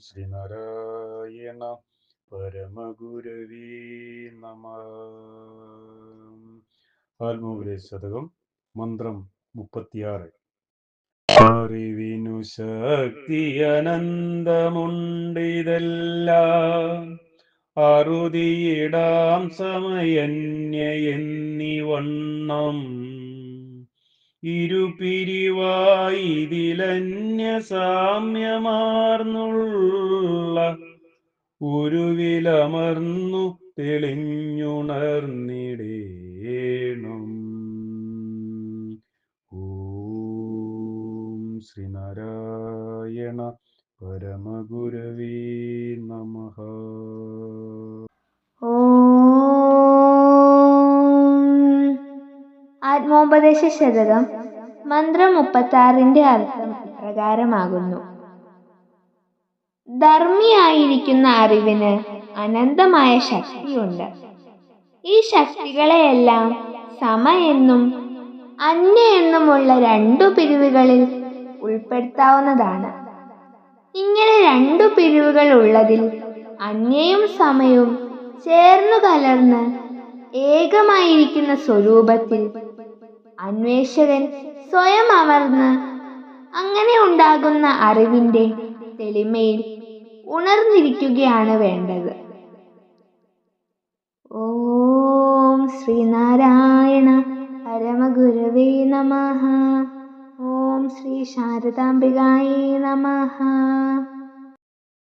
ശ്രീനാരായണ പരമഗുരവീ നമ. ശതകം മന്ത്രം മുപ്പത്തിയാറ്. അറിവിനു ശക്തി അനന്തമുണ്ടിതെല്ലാം. അറുതിയിടാം സമയന്യ എന്നിവണ്ണം. ഇരുപിരിവായിതിലന്യ സാമ്യമാർന്നുള്ള ഒരു വിലമർന്നു തെളിഞ്ഞുണർന്നിടേണം. ഓം ശ്രീനാരായണ പരമഗുരവേ ആത്മോപദേശ ശതകം മന്ത്രം മുപ്പത്താറിന്റെ അർത്ഥം ഇപ്രകാരമാകുന്നു. ധർമ്മിയായിരിക്കുന്ന അറിവിന് അനന്തമായ ശക്തിയുണ്ട്. ഈ ശക്തികളെയെല്ലാം സമ എന്നും അന്യ എന്നുമുള്ള രണ്ടു പിരിവുകളിൽ ഉൾപ്പെടുത്താവുന്നതാണ്. ഇങ്ങനെ രണ്ടു പിരിവുകൾ ഉള്ളതിൽ അന്യയും സമയവും ചേർന്നു കലർന്ന് ഏകമായിരിക്കുന്ന സ്വരൂപത്തിൽ അന്വേഷകൻ സ്വയം അമർന്ന് അങ്ങനെ ഉണ്ടാകുന്ന അറിവിന്റെ തെളിമയിൽ ഉണർന്നിരിക്കുകയാണ് വേണ്ടത്. ഓം ശ്രീനാരായണ പരമഗുരവേ നമഃ. ഓം ശ്രീ ശാരദാംബികായേ നമഃ.